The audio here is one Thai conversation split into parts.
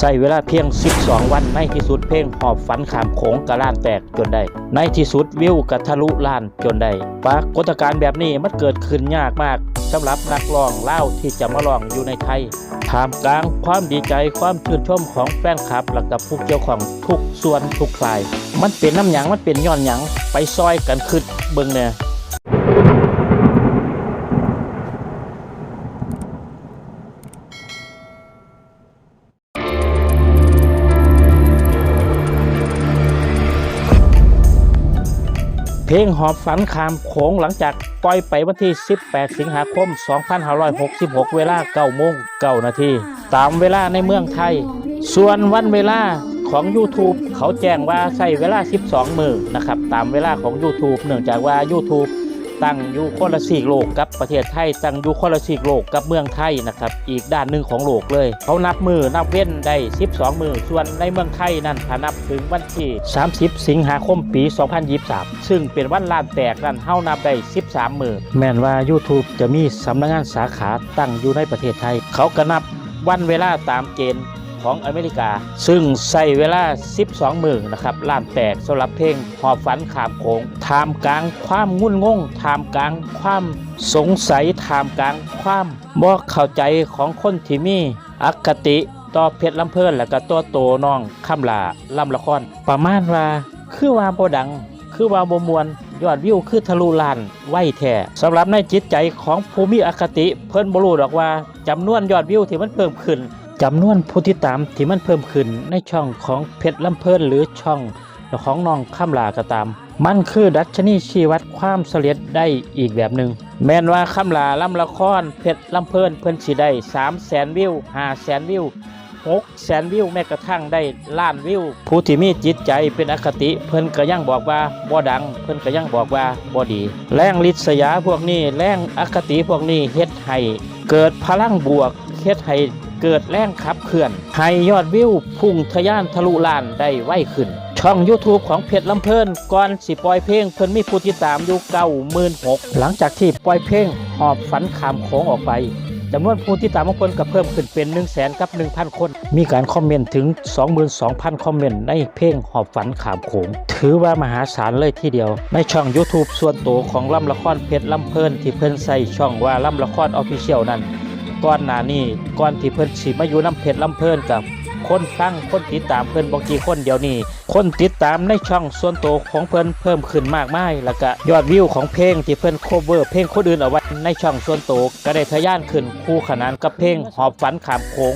ใส่เวลาเพียง 12 วันในที่สุดเพลงหอบฝันขามโขงกระล้านแตกจนได้ ในที่สุดวิวกระทะลุล้านจนได้ปรากฏการณ์แบบนี้มันเกิดขึ้นยากมากสำหรับนักร้องเล่าที่จะมาร้องอยู่ในไทยท่ามกลางความดีใจความชื่นชมของแฟนคลับและกับผู้เกี่ยวของทุกส่วนทุกฝ่าย มันเป็นน้ำหยังมันเป็นย้อนหยังไปซอยกันขึ้นเบิ่งเนี่ย เพลงหอบฝันขามโขงหลังจากปล่อยไปวันที่ 18 สิงหาคม 2566 เวลา9โมง9นาที ตามเวลาในเมืองไทย ส่วนวันเวลาของ YouTube เขาแจ้งว่าใช้เวลา 12 มือนะครับ ตามเวลาของ YouTube เนื่องจากว่า YouTube ตั้งอยู่คนละสีกโลกกับประเทศไทยตั้งอยู่คนละสีกโลกกับเมืองไทยนะครับอีกด้านหนึ่งของโลกเลย เขานับมือนับเว้นได้ 12 มือส่วนในเมืองไทยนั่นถ้านับถึงวันที่ 30 สิงหาคมปี 2023 ซึ่งเป็นวันลานแตกนั่นเฮานับได้ 13 มือแม่นว่า YouTube จะมีสำนักงานสาขาตั้งอยู่ในประเทศไทย เขาก็นับวันเวลาตามเกณฑ์ ของอเมริกา ซึ่งใส่เวลา 12 มือนะครับล้านแตกสำหรับเพลงหอบฝันขามโขงทามกลางความงุ่นงงทามกลางความสงสัยทามกลางความบ่เข้าใจของคนที่มีอคติต่อเพชรลำเพลินและก็ตัวโตน้องคำลาลำละคร ประมาณว่าคือว่าบ่ดัง คือว่าบมวนยอดวิวคือทะลุลานไหวแท้สำหรับในจิตใจของผู้มีอคติ เพิ่นบรู้ดอกว่าจำนวนยอดวิวที่มันเพิ่มขึ้น จำนวนผู้ติดตามที่มันเพิ่มขึ้นในช่องของเพชรลำเพลินหรือช่องของน้องข้ามลาก็ตาม มันคือดัชนีชี้วัดความเสลียดได้อีกแบบหนึ่งแม้นว่าข้ามลาลำละครเพชรลำเพลินเพิ่นสิได้3แสนวิว5แสนวิว6แสนวิวแม้กระทั่งได้ล้านวิว ผู้ที่มีจิตใจเป็นอคติ เพิ่นก็ยังบอกว่าบ่ดัง เพิ่นก็ยังบอกว่าบ่ดี แรงลิษยาพวกนี้แรงอคติพวกนี้เฮ็ดให้เกิดพลังบวกเฮ็ดให้ เกิดแรงขับเคลื่อน ให้ยอดวิวพุ่งทะยานทะลุล้านได้ไวขึ้น ช่อง YouTube ของเพชรลำเพลินก่อนสิปล่อยเพลงเพิ่นมีผู้ติดตามอยู่เก้าหมื่นหกหลังจากที่ปล่อยเพลงหอบฝันขามโขงออกไปจำนวนผู้ติดตามของเพิ่นก็เพิ่มขึ้นเป็น 1 0 0 0 0แสนกับ 1,000 คน มีการคอมเมนต์ถึง 22,000 คอมเมนต์ในเพลงหอบฝันขามโขง ถือว่ามหาศาลเลยทีเดียว ในช่อง YouTube ส่วนตัวของลำละครเพชรลำเพลินที่เพิ่นใส่ช่องว่าลำละครออฟฟิเชียลนั้น ก่อนหน้านี้ก่อนที่เพิ่นสิมาอยู่น้ำเพชรลำเพลินกับคนฟังคนติดตามเพิ่นบางทีคนเดียวนี้คนติดตามในช่องส่วนตัวของเพิ่นเพิ่มขึ้นมากมายแล้วก็ยอดวิวของเพลงที่เพิ่นโคเวอร์เพลงคนอื่นเอาไว้ในช่องส่วนตัวก็ได้ทะยานขึ้นคู่ขนานกับเพลงหอบฝันขามโขง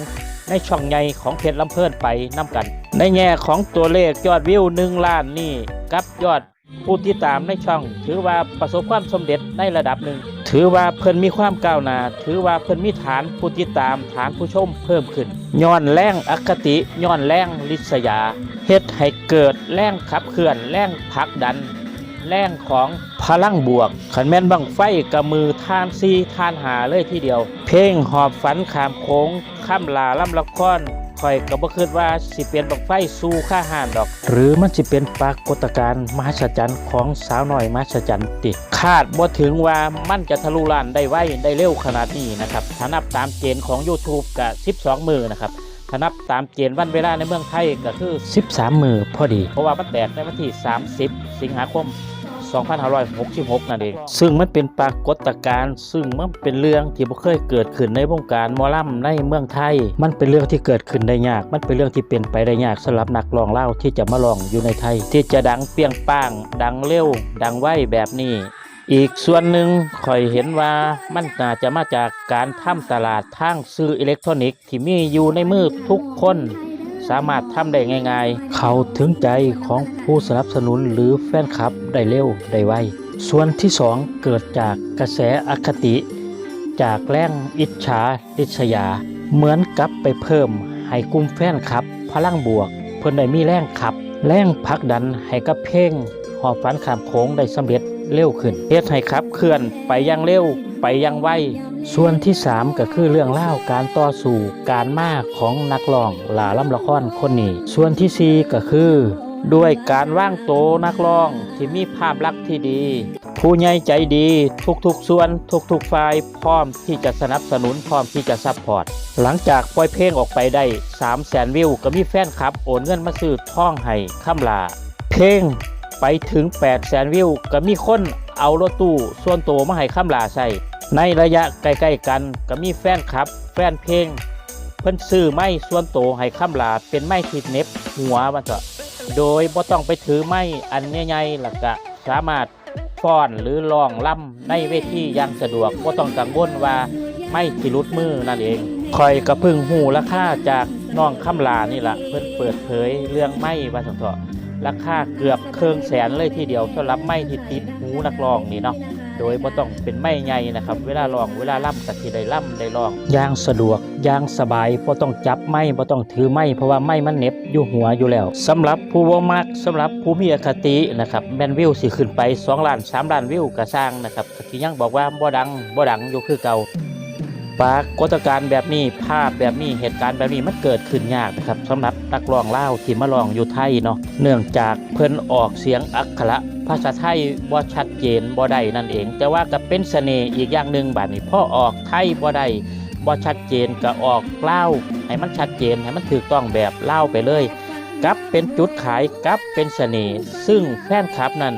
ในช่องใหญ่ของเพชรลำเพลินไปนํกัน ในแง่ของตัวเลขยอดวิว1ล้านนี่กับยอด ผู้ติดตามในช่อง ถือว่าประสบความสำเร็จในระดับหนึ่ง ถือว่าเพิ่นมีความก้าวหน้าถือว่าเพิ่นมีฐานผู้ติดตามฐานผู้ชมเพิ่มขึ้นย้อนแรงอคติย้อนแรงลิษยาเฮ็ดให้เกิดแรงขับเคลื่อนแรงผลักดัน แรงของพลังบวกขันแม่นบังไฟกับมือทานซีทานหาเลยทีเดียว เพลงหอบฝันขามโค้งข้ามลาล่ำละคร คอยก็บ่คิดว่าสิเปลี่ยนบังไฟสู่ข้าหานดอก หรือมันสิเป็นปรากฏการณ์มหัศจรรย์ของสาวน้อยมหัศจรรย์ติคาดบ่ถึงว่ามันจะทะลุล้านได้ไวได้เร็วขนาดนี้นะครับถ้านับตามเกณฑ์ของ YouTube กับ12 มือนะครับถ้านับตามเกณฑ์วันเวลาในเมืองไทยก็คือ 13 มือพอดี เพราะว่ามันแตกในวันที่ 30 สิงหาคม 2566 นั่นเอง ซึ่งมันเป็นปรากฏการณ์ซึ่งมันเป็นเรื่องที่บ่เคยเกิดขึ้นในวงการหมอลำในเมืองไทย มันเป็นเรื่องที่เกิดขึ้นได้ยาก มันเป็นเรื่องที่เป็นไปได้ยากสำหรับนักร้องเล่าวที่จะมาร้องอยู่ในไทย ที่จะดังเปรียงป้าง ดังเร็ว ดังไวแบบนี้อีกส่วนหนึ่งข่อยเห็นว่ามันน่าจะมาจากการทำตลาดทางซื้ออิเล็กทรอนิกส์ที่มีอยู่ในมือทุกคน สามารถทำได้ง่าย ๆ เขาถึงใจของผู้สนับสนุนหรือแฟนคลับได้เร็วได้ไวส่วนที่สองเกิดจากกระแสอคติ จากแรงอิจฉาริษยา เหมือนกับไปเพิ่มให้กลุ่มแฟนคลับ พลังบวก เพิ่นได้มีแรงขับ แรงผลักดันให้กับเพลงหอบฝันขามโค้งได้สำเร็จ เร็วขึ้นเฮ็ดให้ขับเคลื่อนไปยังเร็วไปยังไวส่วนที่ 3 ก็คือเรื่องเล่าการต่อสู้การมาของนักร้องหลาล่ำละครคนนี้ ส่วนทีสี่ 4 ก็คือ ด้วยการว่างโตนักร้องที่มีภาพลักษณ์ที่ดี ผู้ใหญ่ใจดีทุกๆส่วนทุกๆฝ่ายพร้อมที่จะสนับสนุนพร้อมที่จะซัพพอร์ต หลังจากปล่อยเพลงออกไปได้3 0 0แสนวิว ก็มีแฟนคลับโอนเงินมาซื้อท่องให้ค่ำลา เพลง ไปถึง8 0 0แสนวิวก็มีคนเอารถตู้ส่วนตัวมาให้ค่ำลาใส่ในระยะใกล้ๆกันก็มีแฟนคลับ แฟนเพลง เพิ่นซื้อไม้ส่วนตัวให้ค่ำลาเป็นไม้ที่เน็บหัวมันก็โดยบ่ต้องไปถือไม้อันใหญ่ๆแล้วก็สามารถฟ้อนหรือร้องล่ำในเวทีอย่างสะดวกบ่ต้องกังวลว่าไม่สิหลุดมือนั่นเองคอยกระพึ่งหูราคาจากน้องค่ำลานี่ล่ะเพิ่นเปิดเผยเรื่องไม้ว่าสังเถาะ ราคาเกือบเครื่องแสนเลยทีเดียวสำหรับไม้ที่ติดหูนักร้องนี่เนาะโดยบ่ต้องเป็นไม้ใหญ่นะครับ เวลาร้องเวลาล่ำก็สิได้ล่ำได้ร้องย่างสะดวกย่างสบายบ่ต้องจับไม้บ่ต้องถือไม้เพราะว่าไม้มันเน็บอยู่หัวอยู่แล้วสำหรับผู้บ่มักสำหรับผู้มีอคตินะครับแมนวิวสิขึ้นไป2ล้าน3ล้านวิวก็สร้างนะครับก็สิยังบอกว่าบ่ดังบ่ดังอยู่คือเก่า ปรากฏการณ์แบบนี้ภาพแบบนี้เหตุการณ์แบบนี้มันเกิดขึ้นยากนะครับสำหรับนักร้องเล่าที่มาร้องอยู่ไทยเนาะเนื่องจากเพิ่นออกเสียงอักขระภาษาไทยบ่ชัดเจนบ่ได้นั่นเอง แต่ว่าก็เป็นเสน่ห์อีกอย่างหนึ่งบัดนี้พ่อออกไทยบ่ได้บ่ชัดเจนก็ออกเล่าให้มันชัดเจนให้มันถูกต้องแบบเล่าไปเลยกับเป็นจุดขายกับเป็นเสน่ห์ซึ่งแฟนคลับนั้น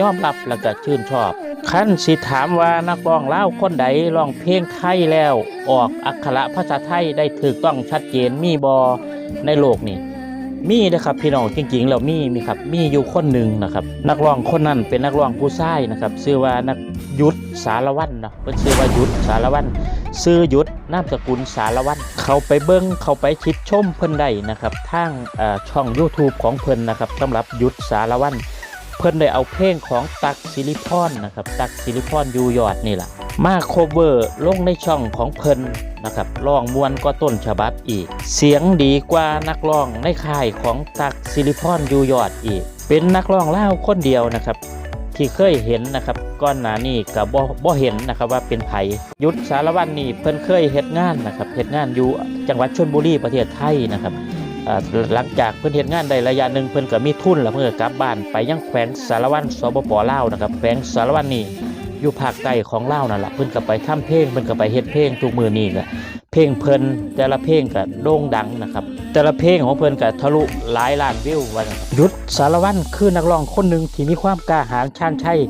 ยอมรับและก็ชื่นชอบ ขั้นสิถามว่านักร้องเล่าคนใดร้องเพลงไทยแล้ว ออกอักขระภาษาไทยได้ถูกต้องชัดเจนมีบอในโลกนี่มีนะครับพี่น้องจริงๆแล้วมีมีครับมีอยู่คนหนึ่งนะครับนักร้องคนนั้นเป็นนักร้องผู้ชายนะครับชื่อว่านักยุทธสารวัตรเนาะเป็นชื่อว่ายุทธสารวัตรซื้อยุทธนามสกุลสารวัตรเขาไปเบิ้งเขาไปชิดชมเพิ่นได้นะครับทางช่อง YouTube ของเพิ่นนะครับสำหรับยุทธสารวัตร เพิ่นได้เอาเพลงของตักซิลิพอนนะครับตักซิลิพอนยูยอดนี่แหละมาโคเวอร์ลงในช่องของเพิ่นนะครับร้องมวนก็ต้นฉบับอีก เสียงดีกว่านักร้องในค่ายของตักซิลิพอนยูยอดอีก เป็นนักร้องเล่าคนเดียวนะครับ ที่เคยเห็นนะครับก้อนหนานี่กับบ่บ่เห็นนะครับว่าเป็นไผยุทธสารวัตรนี่เพิ่นเคยเฮ็ดงานนะครับเฮ็ดงานอยู่จังหวัดชลบุรีประเทศไทยนะครับ หลังจากเพิ่นเฮ็ดงานได้ระยะหนึ่งเพิ่นก็มีทุนแล้วเพิ่นก็กลับบ้านไปยังแขวงสารวัตรสปปลาวนะครับแขวงสารวัตรนี่อยู่ภาคใต้ของลาวนั่นแหละเพิ่นก็ไปทำเพลงเพิ่นก็ไปเฮ็ดเพลงทุกมือนี้ก็เพลงเพิ่นแต่ละเพลงก็โด่งดังนะครับแต่ละเพลงของเพิ่นก็ทะลุหลายล้านวิววันยุทธสารวัตรคือนักร้องคนหนึ่งที่มีความกล้าหาญชาญชัย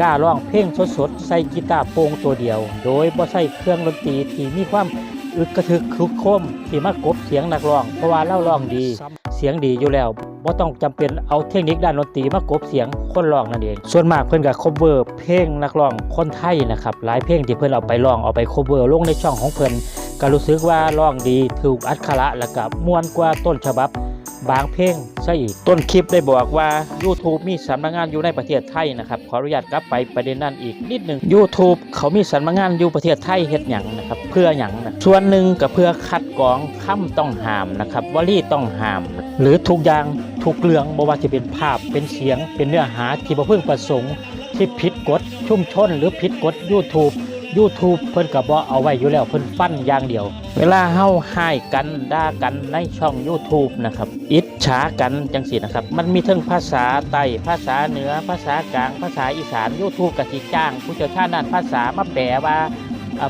กล้าร้องเพลงสดๆใส่กีตาร์โปร่งตัวเดียว โดยบ่ใช้เครื่องดนตรีที่มีความ อึกกระทึกคึกโคมที่มากบเสียงนักร้อง เพราะว่าเล่าร้องดี เสียงดีอยู่แล้วบ่ต้องจำเป็นเอาเทคนิคด้านดนตรีมากบเสียงคนร้องนั่นเอง ส่วนมากเพื่อนกับ cover เพลงนักร้องคนไทยนะครับหลายเพลงที่เพื่อนเอาไปร้องเอาไป cover ลงในช่องของเพื่อนก็รู้สึกว่าร้องดีถูกอัดขระและกับมวนกว่าต้นฉบับ บางเพลงซะอีก ต้นคลิปได้บอกว่า YouTube มีสำนักงานอยู่ในประเทศไทยนะครับ ขออนุญาตกลับไปประเด็นนั้นอีกนิดหนึ่ง YouTube เขามีสำนักงานอยู่ประเทศไทยเฮ็ดหยังนะครับ เพื่อหยังนะส่วนหนึ่งก็เพื่อคัดกรองคำต้องห้ามนะครับวลีต้องห้าม หรือทุกอย่างทุกเรื่องบ่ว่าจะเป็นภาพเป็นเสียง เป็นเนื้อหาที่บ่พึงประสงค์ที่ผิดกฎชุมชน หรือผิดกฎ YouTube YouTube เพิ่นก็บ่เอาไว้อยู่แล้วเพิ่นฟันอย่างเดียว เวลาเฮาให้กันด่ากันในช่อง YouTube นะครับอิจฉากันจังซี่นะครับ มันมีทั้งภาษาใต้ภาษาเหนือ ภาษากลาง ภาษาอีสาน YouTube ก็สิจ้าง ผู้เชี่ยวชาญด้านภาษามาแปลว่า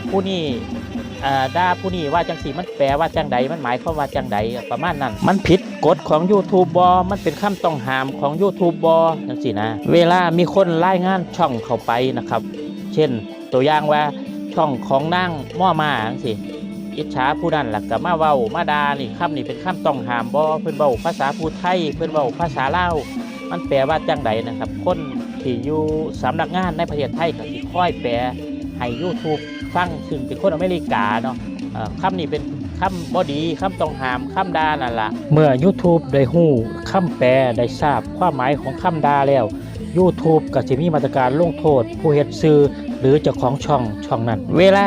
ผู้นี้อ่ด่าผู้นี้ว่าจังซี่มันแปลว่าจังใดมันหมายความว่าจังใดประมาณนั้น มันผิดกฎของ YouTube บ่มันเป็นคำต้องห้ามของ YouTube บ่จังซี่นะ เวลามีคนรายงานช่องเข้าไปนะครับ เช่น ตัวอย่างว่าช่องของนางม่อมาจังซี่อิจฉาผู้นั้นหลักกับมาเว้ามาดานี่คำนี่เป็นคำต้องหามบ่เพิ่นเว้าภาษาผู้ไทยเพิ่นเว้าภาษาลาวมันแปลว่าจังใดนะครับ คนที่อยู่สำนักงานในประเทศไทยก็สิค่อยแปลให้ YouTube ฟังซึ่งเป็นคนอเมริกาเนาะคำนี้เป็นคำบ่ดีคำต้องห้ามคำดานั่นล่ะเมื่อ YouTube ได้ฮู้คำแปลได้ทราบความหมายของคำดาแล้ว YouTube ก็จะมีมาตรการลงโทษ ผู้เฮ็ดซื้อหรือเจ้าของช่องช่องนั้น เวลา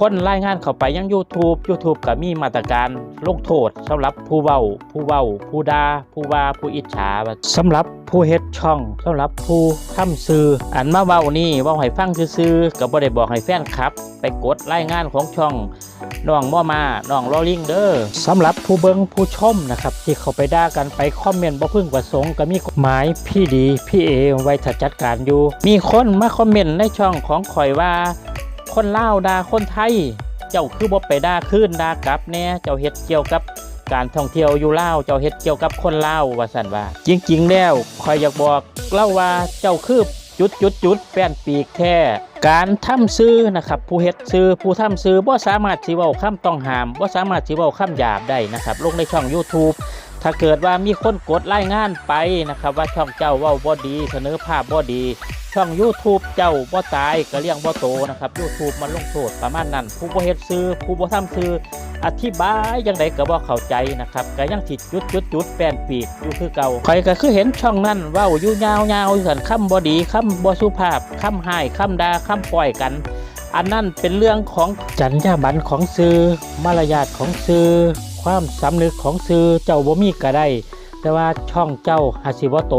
คนรายงานเข้าไปยัง YouTube YouTube ก็มีมาตรการลงโทษสำหรับผู้เว้า ผู้เว้า ผู้ด่าผู้ว่าผู้อิจฉาว่าสำหรับผู้เฮ็ดช่องสำหรับผู้ทำซื้ออันมาเว้านี่เว้าให้ฟังซื่อๆก็บ่ได้บอกให้แฟนคลับ ไปกดรายงานของช่องน้องม่อมาน้องลอลิงเด้อสำหรับผู้เบิงผู้ชมนะครับ ที่เขาไปด่ากันไปคอมเมนต์บ่พึ่งประสงค์ก็มีกฎหมายพี่ดีพี่เอไว้ถ้าจัดการอยู่ มีคนมาคอมเมนต์ในช่องของข่อยว่า คนลาวดาคนไทย เจ้าคือบ่ไปด่าคืนด่ากลับแน่เจ้าเฮ็ดเกี่ยวกับการท่องเที่ยวอยู่ลาวเจ้าเฮ็ดเกี่ยวกับคนลาวว่าซั่นว่า จริง ๆ แล้วข่อยอยากบอกเล่าว่าเจ้าคือจุดจุดจุดแป้นปีกแท้การทำซื้อนะครับผู้เฮ็ดซื้อผู้ทำซื้อบ่สามารถสิเว้าคำต้องหามบ่สามารถสิเว้าคำหยาบได้นะครับลงในช่อง YouTube ถ้าเกิดว่ามีคนกดรายงานไปนะครับว่าช่องเจ้าเว้าบ่ดี เสนอภาพบ่ดี ช่อง YouTube เจ้าบ่ตายก็เลี้ยงบ่โตนะครับ YouTube มันลงโทษประมาณนั้นผู้บ่เฮ็ดซื้อผู้บ่ทำซื้ออธิบายจังไดก็บ่เข้าใจนะครับก็ยังสิจุดจุดจุดแปนปีกอยู่คือเก่าข่อยก็คือเห็นช่องนั้นเว้าอยู่ยาวๆอยู่ซั่นคำบ่ดีคำบ่สุภาพคำให้คำด่าคำปล่อยกัน อันนั้นเป็นเรื่องของจรรยาบรรณของสื่อมารยาทของสื่อความสำนึกของสื่อเจ้าบ่มีก็ได้แต่ว่าช่องเจ้าหาสิบ่โต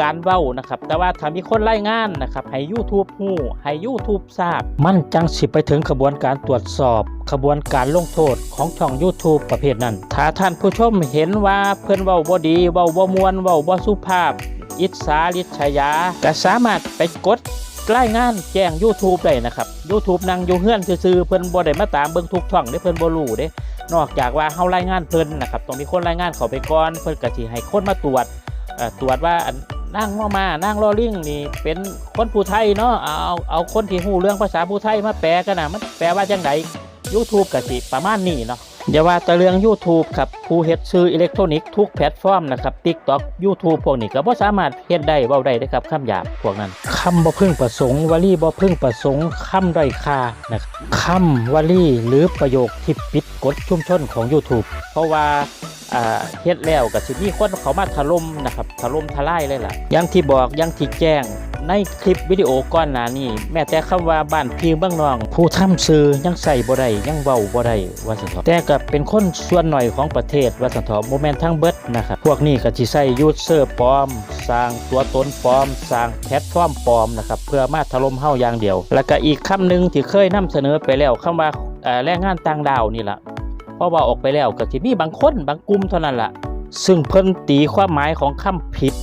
การเว้านะครับ แต่ว่าถ้ามีคนรายงานนะครับ ให้ YouTube ฮู้ให้ YouTube ทราบ มันจังสิไปถึงขบวนการตรวจสอบ ขบวนการลงโทษของช่อง YouTube ประเภทนั้น ถ้าท่านผู้ชมเห็นว่าเพิ่อนเว้าบ่ดีเว้าบ่มวนเว้าบ่สุภาพ อิจฉาริษยาก็สามารถไปกดรายงานแจ้ง YouTube ได้นะครับ YouTube นั่งอยู่เฮือนซื่อๆเพิ่นบ่ได้มาตามเบิ่งทุกช่องเด้เพิ่นบ่รู้เด้นอกจากว่าเฮารายงานเพิ่นนะครับต้องมีคนรายงานเขาไปก่อนเพิ่นก็สิให้คนมาตรวจตรวจว่า นั่งมามานั่งรอลิงนี่เป็นคนผู้ไทยเนาะเอาเอาคนที่หูเรื่องภาษาผู้ไทยมาแปลกันนะมันแปลว่าจังได YouTube ก็สิประมาณนี้เนาะ อย่าว่าแต่เรื่อง YouTube ครับผู้เฮ็ดซื้ออิเล็กทรอนิกส์ทุกแพลตฟอร์มนะครับ TikTok YouTube พวกนี้ก็บ่สามารถเฮ็ดได้เว้าได้เด้ครับคำหยาบพวกนั้นคำบ่พึงประสงค์วลีบ่พึงประสงค์คำด้อยค่านะครับคำวลีหรือประโยคที่ปิดกฎชุมชนของ YouTube เพราะว่าเฮ็ดแล้วก็สิมีคนเขามาถล่มนะครับถล่มทลายเลยล่ะย่างที่บอกย่างที่แจ้ง ในคลิปวิดีโอก่อนหน้านี้แม้แต่คำว่าบ้านพี่เบ้างนอง ผู้ทำซื้อยังใส่บ่ได้ยังเว้าบ่ได้ว่าสันเถาะแต่ก็เป็นคนส่วนหน่อยของประเทศว่าสันเถาะโมเมนต์ทั้งเบิดนะครับพวกนี้ก็สิใส่ยูเซอร์ปลอม สร้างตัวตนปลอม สร้างแพลตฟอร์มปลอมนะครับเพื่อมาถล่มเฮาอย่างเดียว แล้วก็อีกคำหนึงที่เคยนำเสนอไปแล้วคำว่าแรงงานต่างดาวนี่แหละเพราะว่าออกไปแล้วก็สิมีบางคนบางกลุ่มเท่านั้นล่ะ ซึ่งเพิ่นตีความหมายของคำผิด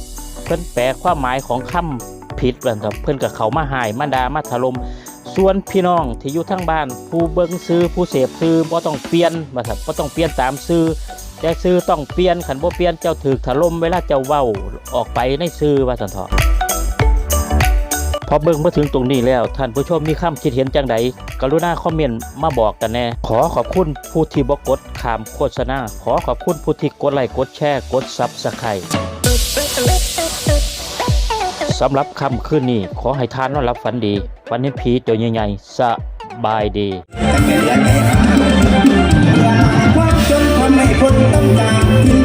เพิ่นแปลความหมายของคำ ผิดเพิ่อนก็เขามาหายมาดามาถล่มส่วนพี่น้องที่อยู่ทางบ้าน ผู้เบิ่งซื้อผู้เสพซื้อบ่ต้องเปลี่ยนว่าซั่นบ่ต้องเปลี่ยนตามซื้อแต่ซื้อต้องเปลี่ยนคันบ่เปลี่ยนเจ้าถูกถล่มเวลาเจ้าเว้าออกไปในซื้อว่าซั่นเถาะพอเบิ่งมาถึงตรงนี้แล้ว ท่านผู้ชมมีคำคิดเห็นจังใดกรุณาคอมเมนต์มาบอกกันแน่ ขอขอบคุณผู้ที่บกกดขามโฆษณาขอขอบคุณผู้ที่กดไลค์กดแชร์กดซับสไครต์ สำหรับคำคืนนี้ขอให้ท่านนอนหลับฝันดีฝันเห็นผีตัวใหญ่ๆสบายดีความจนทำให้คนต้องการ